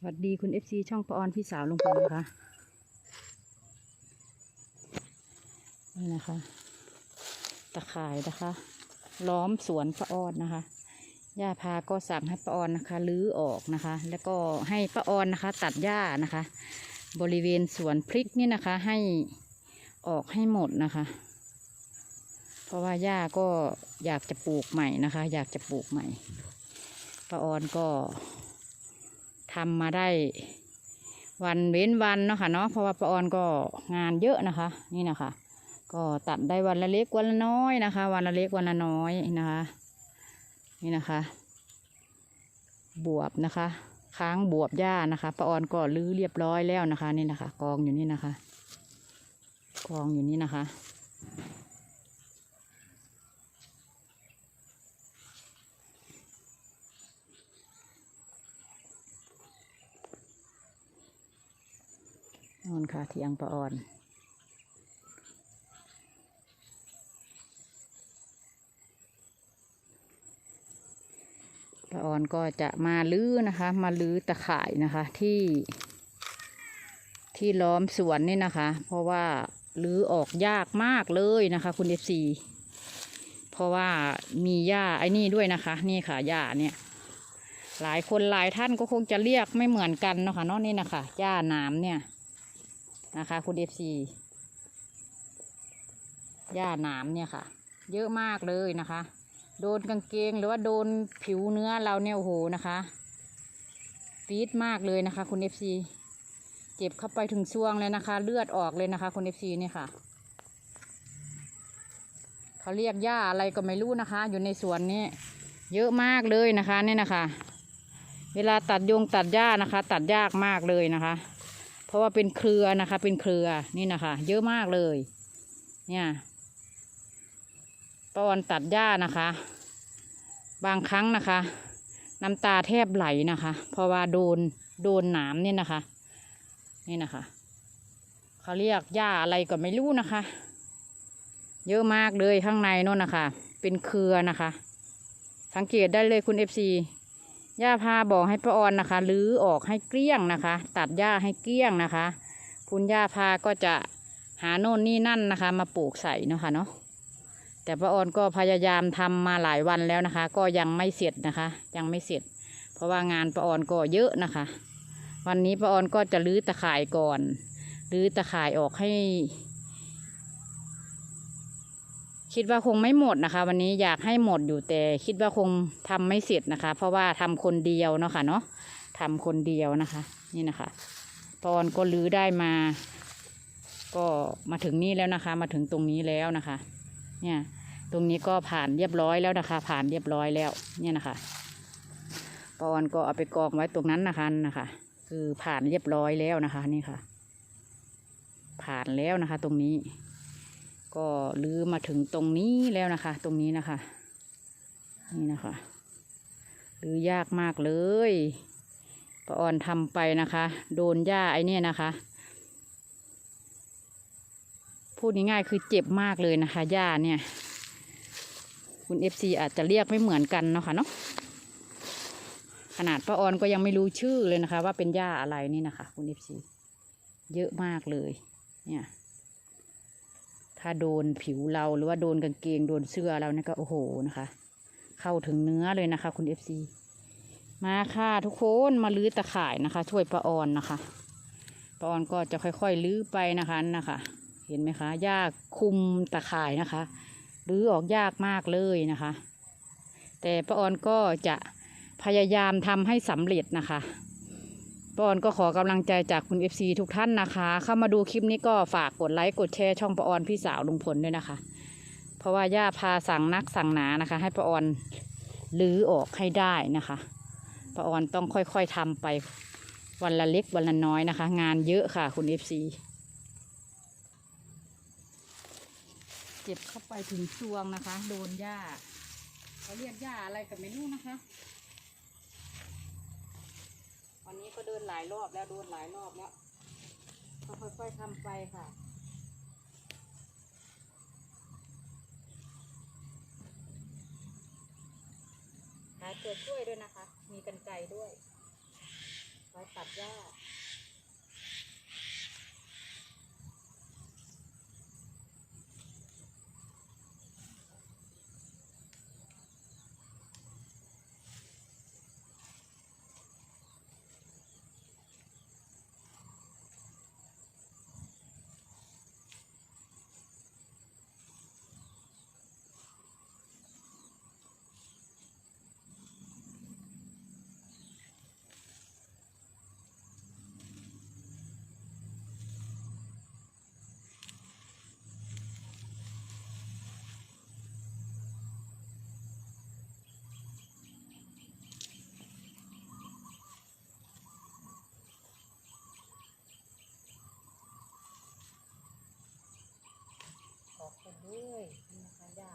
สวัสดีคุณเอฟซีช่องปออนพี่สาวลงพลนะคะนี่นะคะ ตะข่ายนะคะ ล้อมสวนป้าออนนะคะย่าพาก็สั่งให้ป้าออนนะคะลื้อออกนะคะ แล้วก็ให้ป้าออนนะคะ ตัดหญ้านะคะ บริเวณสวนพริกนี่นะคะ ให้ออกให้หมดนะคะ เพราะว่าย่าก็อยากจะปลูกใหม่นะคะ อยากจะปลูกใหม่ป้าออนก็ ทำมาได้ วันเว้นวันเนาะค่ะเนาะเพราะว่าป้าออนก็งานเยอะนะคะ นี่นะคะ ก็ตัดได้วันละเล็กวันละน้อยนะคะ วันละเล็กวันละน้อยนะคะ นี่นะคะ บวบนะคะ ค้างบวบหญ้านะคะป้าออนก็ลื้อเรียบร้อยแล้วนะคะ นี่นะคะ กองอยู่นี่นะคะ กองอยู่นี่นะคะ นอนค่ะทียงป้าออนป้าออนก็จะมาลื้อนะคะ มาลื้อตะข่ายนะคะที่ที่ล้อมสวนนี่นะคะ เพราะว่าลื้อออกยากมากเลยนะคะ คุณเอฟซีเพราะว่ามีหญ้าไอ้นี่ด้วยนะคะ นี่ค่ะหญ้าเนี่ย หลายคนหลายท่านก็คงจะเรียกไม่เหมือนกันเนาะค่ะเนอกนี่นะคะหญ้านามเนี่ย นะคะ คุณเอฟซีหญ้าหนามเนี่ยค่ะ เยอะมากเลยนะคะ โดนกางเกงหรือว่าโดนผิวเนื้อเราเนี่ยโอ้โหนะคะปี๊ดมากเลยนะคะ คุณเอฟซีเจ็บเข้าไปถึงช่วงเลยนะคะ เลือดออกเลยนะคะ คุณเอฟซีเนี่ยค่ะเขาเรียกหญ้าอะไรก็ไม่รู้นะคะ อยู่ในสวนนี้เยอะมากเลยนะคะเนี่ยนะคะ เวลาตัดยงตัดหญ้านะคะ ตัดยากมากเลยนะคะ เพราะว่าเป็นเครือนะคะ เป็นเครือนี่นะคะ เยอะมากเลย เนี่ยป้าออนตัดหญ้านะคะ บางครั้งนะคะ น้ำตาแทบไหลนะคะ เพราะว่าโดนโดนหนามเนี่ยนะคะ นี่นะคะเขาเรียกหญ้าอะไรก็ไม่รู้นะคะ เยอะมากเลยข้างในโน่นนะคะ เป็นเครือนะคะ สังเกตได้เลยคุณเอฟซี ย่าพาบอกให้ป้าออนนะคะลื้อออกให้เกลี้ยงนะคะ ตัดหญ้าให้เกลี้ยงนะคะ คุณย่าพาก็จะหาโน่นนี่นั่นนะคะ มาปลูกใส่เนาะค่ะเนาะแต่ป้าออนก็พยายามทำมาหลายวันแล้วนะคะ ก็ยังไม่เสร็จนะคะ ยังไม่เสร็จ เพราะว่างานป้าออนก็เยอะนะคะ วันนี้ป้าออนก็จะรื้อตะข่ายก่อนรื้อตะข่ายออกให้ คิดว่าคงไม่หมดนะคะ วันนี้อยากให้หมดอยู่แต่ คิดว่าคงทำไม่เสร็จนะคะ เพราะว่าทำคนเดียวเนาะค่ะเนาะทำคนเดียวนะคะ นี่นะคะปอนก็รื้อได้มา ก็มาถึงนี่แล้วนะคะ มาถึงตรงนี้แล้วนะคะ เนี่ย ตรงนี้ก็ผ่านเรียบร้อยแล้วนะคะ ผ่านเรียบร้อยแล้ว เนี่ยนะคะปอนก็เอาไปกองไว้ตรงนั้นนะคะนะคะ คือผ่านเรียบร้อยแล้วนะคะ นี่ค่ะ ผ่านแล้วนะคะ ตรงนี้ ก็ลื้อมาถึงตรงนี้แล้วนะคะ ตรงนี้นะคะ นี่นะคะลื้อยากมากเลยปออนทำไปนะคะ โดนหญ้าไอ้นี่นะคะ พูดง่ายๆคือเจ็บมากเลยนะคะหญ้าเนี่ย คุณเอฟซีอาจจะเรียกไม่เหมือนกันเนาะค่ะเนาะขนาดป้าออนก็ยังไม่รู้ชื่อเลยนะคะ ว่าเป็นหญ้าอะไรนี่นะคะ คุณเอฟซีเยอะมากเลย เนี่ย ถ้าโดนผิวเราหรือว่าโดนกางเกงโดนเสื้อเราเนี่ยก็โอ้โหนะคะ เข้าถึงเนื้อเลยนะคะ คุณเอฟซีมาค่ะทุกคนมาลื้อตะข่ายนะคะ ช่วยป้าออนนะคะป้าออนก็จะค่อยๆลื้อไปนะคะนะคะ เห็นไหมคะหญ้าคุมตะข่ายนะคะรื้อออกยากมากเลยนะคะ แต่ป้าออนก็จะพยายามทำให้สำเร็จนะคะ ปอนก็ขอกำลังใจจากคุณ FC ทุกท่านนะคะ เข้ามาดูคลิปนี้ก็ฝากกดไลค์กดแชร์ช่องปอนพี่สาวลุงพลด้วยนะคะ เพราะว่าย่าพาสั่งนักสั่งหนานะคะ ให้ปอนรื้อออกให้ได้นะคะปออนต้องค่อยๆทำไปวันละเล็กวันละน้อยนะคะ งานเยอะค่ะคุณ FC เจ็บเข้าไปถึงซวงนะคะ โดนหญ้าเขาเรียกหญ้าอะไรกันไม่รู้นะคะ ก็เดินหลายรอบแล้วโดนหลายรอบแล้วก็ค่อยๆทำไปค่ะหาตัวช่วยด้วยนะคะ มีกันไกด้วยไว้ตัดหญ้า เอ้ยธนาคารยา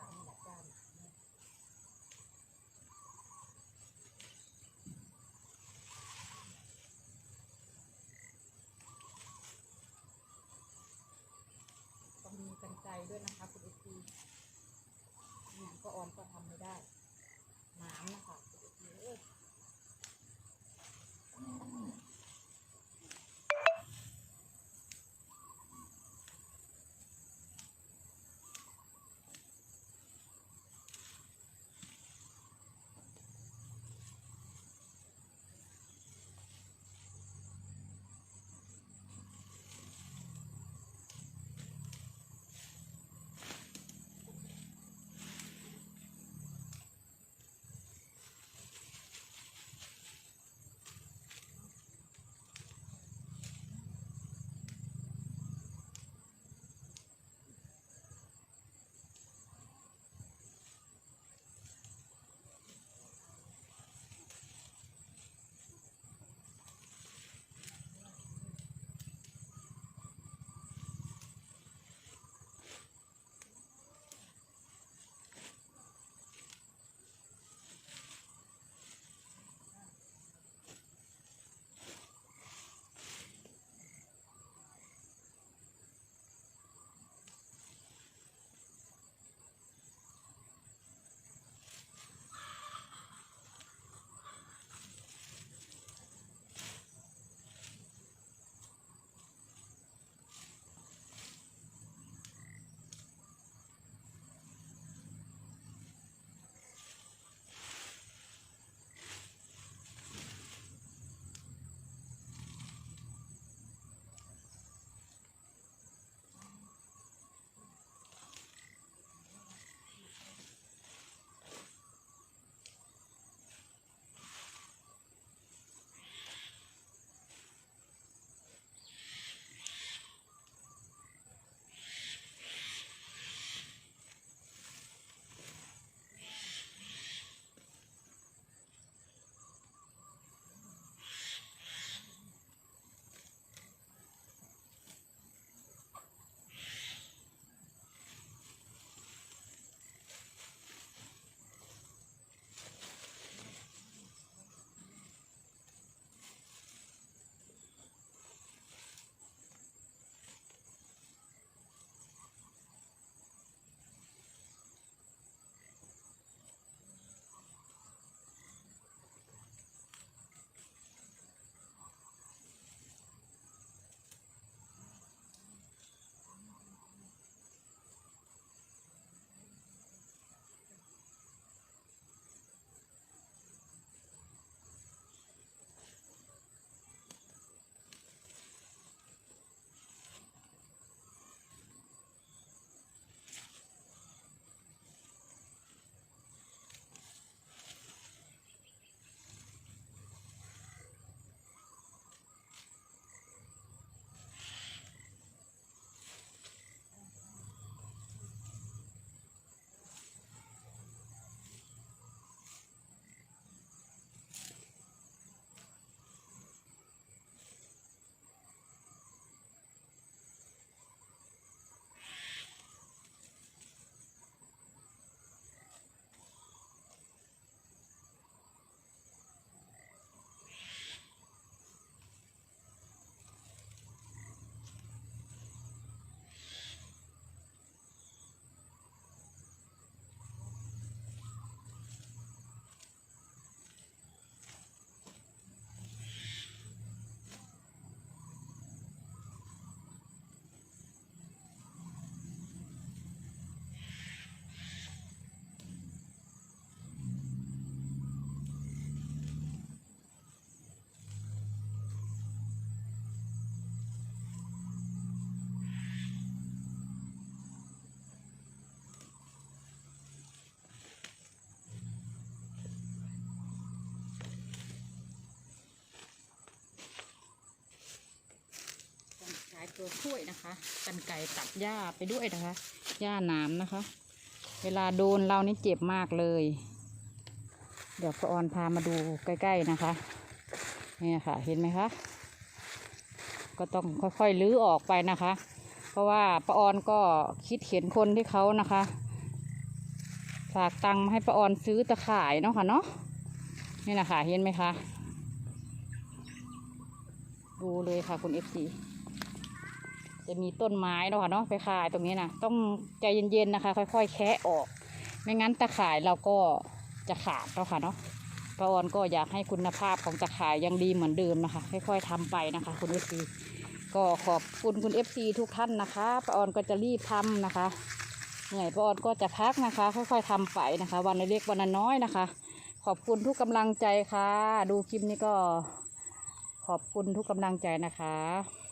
ตัวช่วยนะคะกันไก่ตัดหญ้าไปด้วยนะคะหญ้าหนามนะคะ เวลาโดนเรานี่เจ็บมากเลย เดี๋ยวพระออนพามาดูใกล้ๆนะคะเนี่ยค่ะเห็นไหมคะก็ต้องค่อยๆลื้อออกไปนะคะ เพราะว่าป้าออนก็คิดเห็นคนที่เขานะคะ ฝากตังค์มาให้ป้าออนซื้อตะข่ายเนาะค่ะเนาะนี่นะค่ะเห็นไหมคะ ดูเลยค่ะคุณเอฟซี จะมีต้นไม้เนาะค่ะเนาะไปขายตรงนี้นะต้องใจเย็นๆนะคะ ค่อย ๆ แคะออก ไม่งั้นตะข่ายเราก็จะขาดเนาะค่ะเนาะป้าออนก็อยากให้คุณภาพของตะข่ายยังดีเหมือนเดิมนะคะ ค่อยๆทำไปนะคะ คุณเอฟซีก็ขอบคุณคุณเอฟซีทุกท่านนะคะป้าออนก็จะรีบทำนะคะเหนื่อยป้าออนก็จะพักนะคะ ค่อยๆทำไปนะคะ วันเล็กวันน้อยนะคะ ขอบคุณทุกกำลังใจค่ะ ดูคลิปนี้ก็ขอบคุณทุกกำลังใจนะคะ